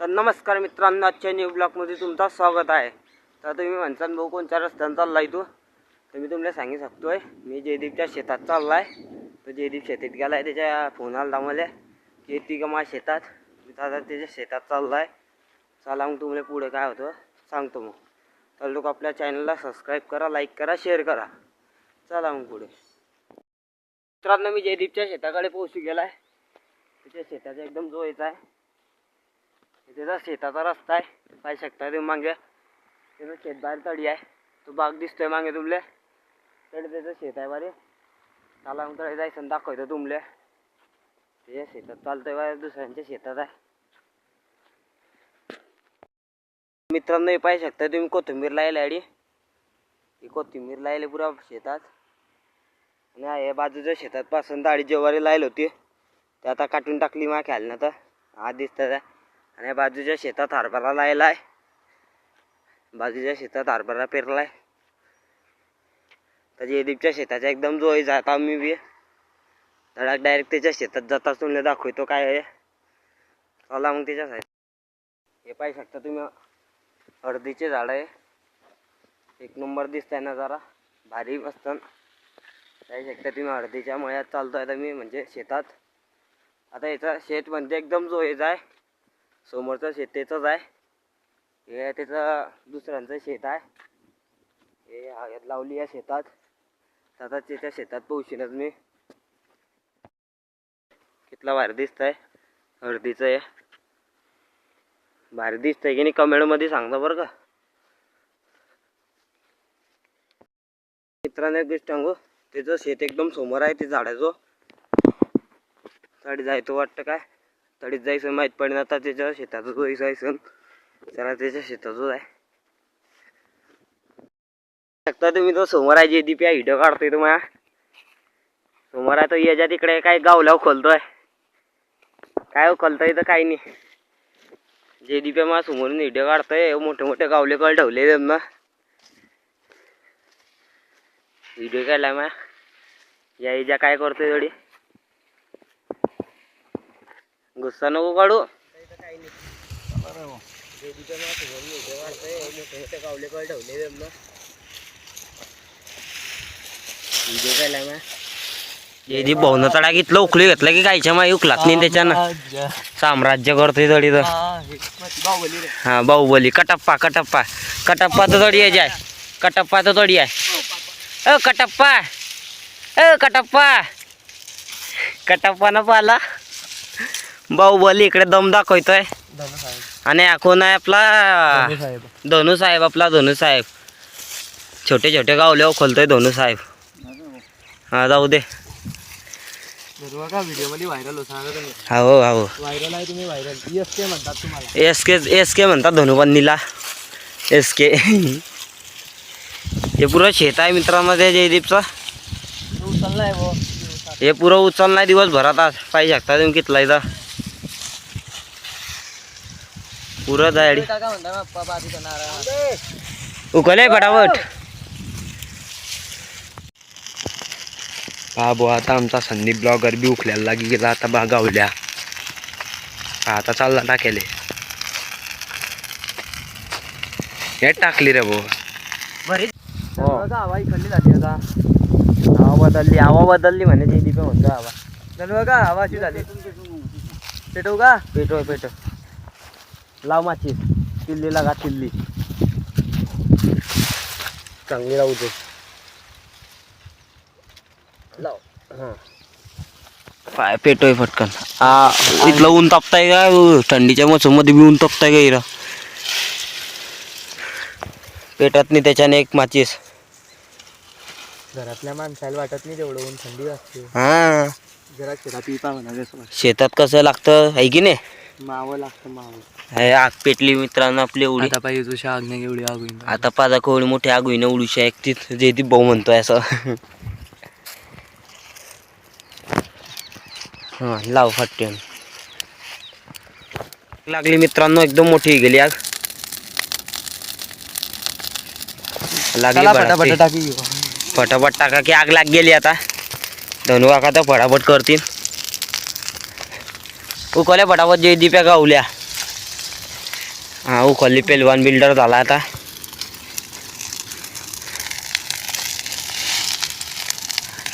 तर नमस्कार मित्रांनो आजच्या न्यू ब्लॉगमध्ये तुमचं स्वागत आहे. तर तुम्ही म्हणसान भाऊ कोणत्या रस्त्यानं चालला आहे तू? तर मी तुम्हाला सांगू शकतो आहे मी जयदीपच्या शेतात चालला आहे तर जयदीप शेतात आहे त्याच्या फोन आला मला की ती का माझ्या शेतात. मी दादा त्याच्या शेतात चालला आहे चला मग तुम्हाला पुढे काय होतं सांगतो मग. तर लोक आपल्या चॅनलला सबस्क्राईब करा लाईक करा शेअर करा. चला मग पुढे. मित्रांनो मी जयदीपच्या शेताकडे पोहोचू आहे त्याच्या शेताचा एकदम जोयचा आहे. त्याचा शेताचा रस्ता आहे. पाहू शकता तुम्ही मागे. त्याचं शेत बाहेर तळी आहे. तो बाग दिसतोय मागे तुमले. तर त्याचं शेत आहे बारे. त्याला मग तळी जायचं दाखवतो तुमले. त्याच्या शेतात चालतोय बाहेर दुसऱ्यांच्या शेतात आहे. मित्रांनो हे पाहू शकता तुम्ही कोथिंबीर लायला आडी ही कोथिंबीर लायली पुरा शेतात. आणि हे या बाजूच्या शेतात पासून दाढी जेवारी लायली होती. ते आता काटून टाकली मा खायला ना तर हा दिसतं आहे आणि बाजूच्या शेतात हरभरा लायलाय. बाजूच्या शेतात हरभरा पेरलाय. तर जयदीपच्या शेताच्या एकदम जोई जात आम्ही बी. धडाक डायरेक्ट त्याच्या शेतात जात तुम्हाला दाखवतो काय आहे. चला मग त्याच्या साईड हे पाहू शकता तुम्ही हळदीचे झाड आहे. एक नंबर दिसतंय ना जरा. भारी मस्त. पाहू शकता तुम्ही हळदीच्या मळ्यात चालतोय तर मी म्हणजे शेतात. आता याचा शेत म्हणजे एकदम जोयच आहे. समोरचं शेत त्याचंच आहे. हे त्याचं दुसऱ्यांचं शेत आहे. हे हळद लावली या शेतात. आता त्याच्या शेतात पोहोचीनच मी. कितला भारी दिसतंय. हळदीचं हे. भारी दिसतंय की नाही कमेंटमध्ये सांगता बरं का. मित्रांनो एक गोष्ट सांगू. त्याचं शेत एकदम समोर आहे ते झाडाचं. साडी जायचं वाटतं काय? तडीत जायचं माहीत पडेन आता त्याच्या शेतातच जायचं जरा त्याच्या शेतातच आहे. शकता तुम्ही तो समोर आहे जे या व्हिडिओ काढतोय तुम्हाला समोर आहे तो याच्या तिकडे काय गावला खोलतोय. काय हो, उखलतोय तर काही नाही. जे दीप्या मला समोरून व्हिडिओ काढतोय. मोठे मोठे गावले कळ ठेवले त्यांना. व्हिडिओ केला मा या इजा काय करतोय थोडी गुस्सा नको काढू. जयदीप भाऊन तडा घेतलं उकळी घेतलं की गायच्या माई उकलात नाही त्याच्यानं. साम्राज्य करतोय थोडी तर हा बाहुबली कटप्पा कटप्पा. कटप्पा तर थोडी यायची आहे कटप्पा तर थोडी आहे. अ कटप्पा. अ कटप्पा. कटप्पा ना पाला. बाहुबली इकडे दम दाखवतोय. आणि कोण आहे आपला? धनु साहेब. आपला धनु साहेब. छोटे छोटे गावले खोलतोय धनु साहेब. हा जाऊ दे. हा हो S K S K S K म्हणतात धनुपन्नीला एस के हे पुरं शेत आहे मित्रांनो जयदीपचं. तू हे पुरं उचलणार दिवसभरात आज. पाहिजे शकता तुम्ही कितला इथं. पुरं जायडी उकले फटाफट। हा बो आता आमचा संदीप ब्लॉगर बी उखल्याला लागी गेला आता बा गावल्या आता चालला टाकेले हे टाकली रे भो बरी हो. बघा हवा इकडली झाली आता हवा बदलली हवा बदलली म्हणे ते दीपे म्हणतो हवा चल बघा हवा अशी झाली पेटवू का? पेटो पेटो लाव माची किल्ली लागा किल्ली चांगली राहू दे. लाव. हां. पाय पेटोय पटकन. हा इथलं ऊन तापताय का? थंडीच्या मोसममध्ये बी ऊन तापताय का इरा पेटत नाही त्याच्याने एक माचीस. घरातल्या माणसाला वाटत नाही तेवढं ऊन थंडी वाजते. हा. जरा शेतात पिपा म्हणा शेतात कसं लागतं आहे की नाही? मावं लागतं मावं. हे आग पेटली मित्रांनो आपली एवढी. आता पाहिजे तुझ्या आग्ने एवढी आग होईल आता पाजा एवढी मोठी आग होईना उडूशी ऐकतीत जे ती भाऊ म्हणतोय असं. हा लाव फटकन लागली मित्रांनो एकदम मोठी गेली आग. लागली फटाफट. टाकी घेऊ. फटाफट टाका की आग लाग गेली आता. धनु काका तर फटाफट करतील. उकल्या फटाफट जयदीप्या गावल्या हा उखल्ली पेलवान बिल्डर झाला आता.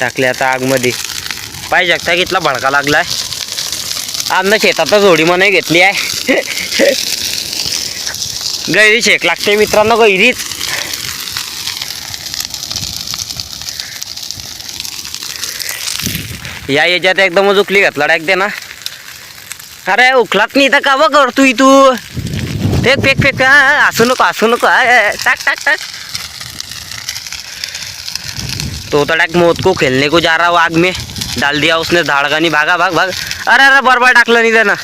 टाकले आता आगमध्ये. पाहिजे शकता कितला भडका लागलाय. आमनं शेतातच होडी म्हणे घेतली आहे. गैरी शेक लागते मित्रांनो गैरीच या याच्यात एकदमच उकली घातला डायक दे ना अरे उखलात नाही तर का बघ तू तू फेक फेक फेक असू नको असू नको. टाक टाक टाक. तो तो टाक मौत को खेलने को जा रहा वाग आग में. डाल दिया उसने धाड़गानी. भागा भाग भाग. अरे अरे बरोबर टाकलं नाही त्यानं.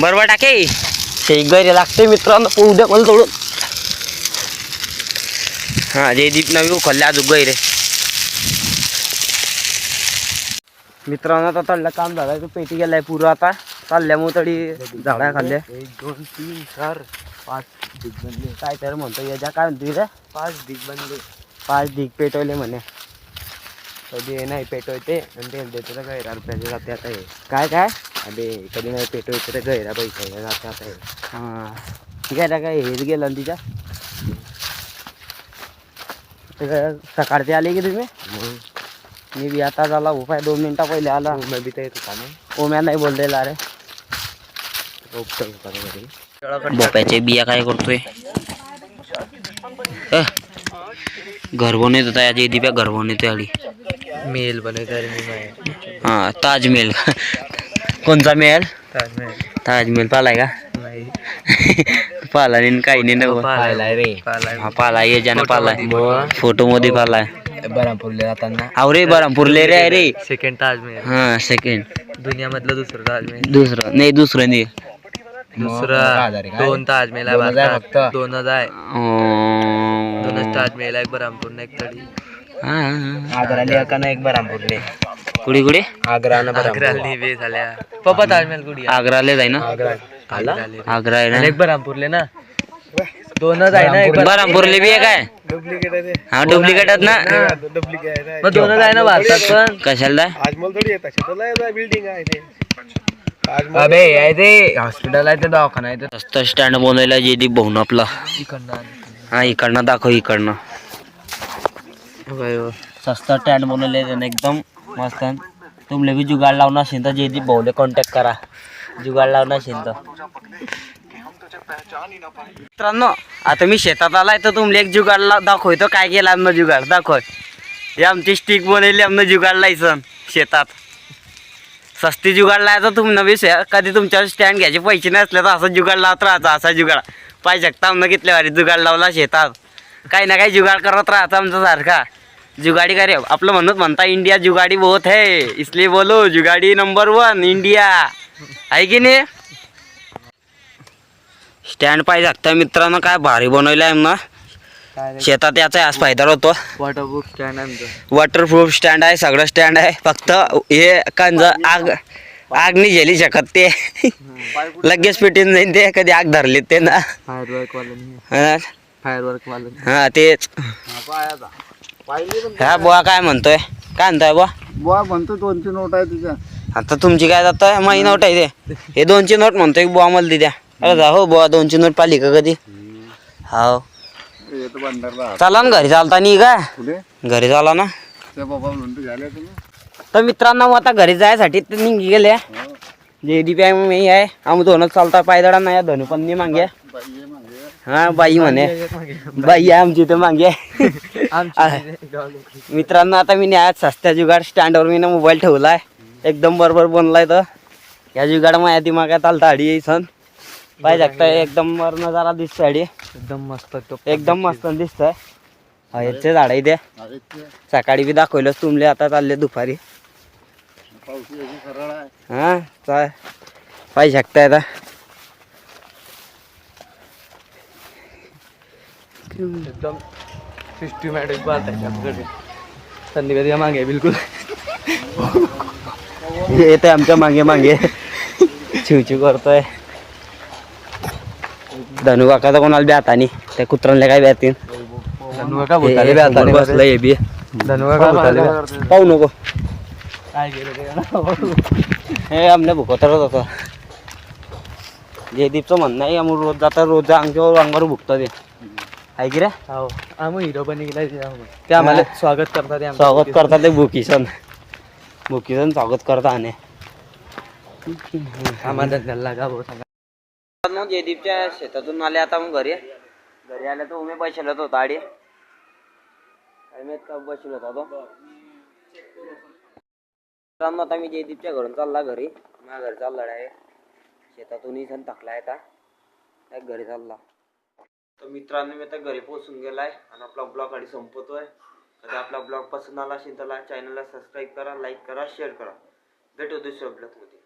बरोबर टाके. शेक गैरे लागते मित्रांनो. पोहू द्या मला थोडं हां जयदीप नवी उखलले अजून गैरे. मित्रांनो आता तडलं काम झालं पेटी गेलाय पुरं आता. चालल्यामुळे तडी झाडा खाल्ल्या एक दोन तीन चार पाच दिग बनले. काय तर म्हणतो याच्या काय म्हणतो रे पाच दिग बनले. पाच ढीक पेटवले म्हणे. कधी हे नाही पेटवते आणि ते देते तर गैरा रुपयाचे जाते आता हे. काय काय? अबे कधी नाही पेटवते तर गैरा पैसे जाते आता हे. हां. ठीक आहे काय हेच गेलं ना तिच्या ते सकाळचे आले की तुम्ही? मी बी आता झाला उपाय दोन मिनिटा पहिले आला. मी बी तर ना ओम्या नाही बोललेला अरे. ना बोप्याचे बिया काय करतोय? अह, घर बनवत होता या दिप्या घर बनवते आली मेल बनवते अरे हा ताजमहल कोणचा महल ताजमहल ताजमहल पालाय का? नाही. पाला नाही काही नाही नव पाहिलाय रे. पाहिलाय हा पाला ये ज्यानं पालाय? फोटो मध्ये पालाय. बरामपूरला जाताना. अहो रे बरमपूरले रे आहे रे. सेकंड ताजमहल हा सेकंड दुनियामधलं दुसरं ताजमहल दुसरं नाही दुसरं नाही. दुसरं दोन ताजमहल आहे भारतात दोन आहे. दोनच अं, ताजमहल आहे बरामपूर एक तरी. आग्राले एक बरामपूरले. कुठे कुठे आग्रा ना आग्राले बे झाल्या. पप्पा ताजमहल आग्राले जाय ना? आग्रा. आग्रा आहे ना? एक बरामपूरले ना. दोनच आहे ना एक बरमपूरले. बी आहे. काय हा डुप्लिकेट आहेत ना? मग दोनच आहे ना भारतात पण. कशाला? अबे आहे ते हॉस्पिटल आहे. ते दवाखाना आहे मस्त स्टँड बनवला जेदी भाऊन आपला. हा इकडनं दाखव इकडनं. सस्ता स्टँड बनवले त्यानं एकदम मस्त. तुमले बी जुगाड लावणार असेल तर जयदीप भाऊले कॉन्टॅक्ट करा. जुगाड लावणार असेल तर. मित्रांनो आता मी शेतात आलाय तर तुमले एक जुगाड ला दाखवतो काय केलं आमनं जुगाड? दाखव. हे आमची स्टिक बनवली आमनं जुगाड लायसन शेतात. सस्ती जुगाड लायचं तुम्ही नवीस कधी तुमच्यावर स्टँड घ्यायचे पैसे नसले तर असं जुगाड लावत राहायचं असा जुगाड. पाहिजे शकता आमनं कितल्या वारी जुगाड लावला शेतात. काही ना काही जुगाड करत राहता आमचा सारखा. जुगाडी करे आपलं म्हणत म्हणता इंडिया जुगाडी बहुत है. इसलिए बोलो जुगाडी नंबर वन इंडिया. आहे की नाही? स्टँड पाहिजे शकता मित्रांनो काय भारी बनवलं आहे ना. शेतात याचा आज फायदा होतो. वॉटरप्रूफ स्टँड आहे वॉटरप्रूफ स्टँड आहे सगळं स्टँड आहे. फक्त हे कंज आग आग नाही झेली शकत ते. लगेच पेटून जाईन ते कधी आग धरली ते ना. फायर वर्क वाला हा, वाला हा तेच. हा बुवा काय म्हणतोय? काय म्हणतोय बुवा? बुवा म्हणतो दोनशे नोट आहे तुझ्या आता तुमची काय जात माही नोट आहे ते. हे दोनशे नोट म्हणतोय बुवा मला दिद्या. अरे जा हो बुवा दोनशे नोट पाली का कधी? हो येतो चला ना घरी चालता नाही का? कुठे? घरी चाला ना. त्या बाबा म्हणतो झाले तुम्ही तर मित्रांनो मग आता घरी जायसाठी ते निघी गेले. जे डी पी मी आहे. आम्ही दोनच चालता पायदळा नाही धनु पण नाही मागे. बाई ये मागे. हा बाई म्हणे. बाई आहे आमची तर मागे. मित्रांनो आता मी आज सस्त्या जुगाड स्टँडवर मी ना मोबाईल ठेवलाय. एकदम बरोबर बनलाय तर या जुगाड माझ्या दिमागात आलता अडी येई सण पाहिजे शकता एकदम वर नजारा दिसतोय एकदम मस्त तो एकदम मस्त दिसतंय. हयचे झाड इथे. सकाळी बी दाखवलंच तुमले आता चालले दुपारी. याची हा चाल. पाहिजे शकता आता. एकदम सिस्टमॅटिक बात आहे आपल्याकडे. संधी कधी मागे बिलकुल. येते आमच्या मागे मागे. चिवचिव करतोय. धनु काकाचा कोणाला बी हातानी? त्या कुत्र्याला काय बॅतीन धनुका का भूताले बी आता बसलं हे बी. धनुका भूताले पाहू नको. काय गेलं हे आमल्या भुकतरच होतं. जयदीपचं म्हणणं आहे आम्ही रोज जाता रोज अंगावर अंगावर भुकतं ते. आहे की रे? हो. आम्ही हिरो पण निघलाय ते आम्हाला स्वागत करतात ते स्वागत करतात ते भुकीसन. भुकीसन स्वागत करता आणि आम्हाला धंद्याला लागा भाऊ सांगा मग जयदीपच्या शेतातून आले आता मग घरी घरी आले तर उमे बसलेत होता आडी. का बसलो होता तो. मित्रांनो आता मी जयदीपच्या घरून चालला घरी. माझ्या घरी चालला आहे शेतातूनही सण थकलाय आता. काय घरी चालला. तर मित्रांनो मी आता घरी पोहोचून गेलाय आणि आपला ब्लॉग आधी संपवतोय तर आपला ब्लॉग पसंत आला असेल तर चॅनलला सबस्क्राईब करा लाईक करा शेअर करा. भेटू दुसऱ्या ब्लॉगमध्ये.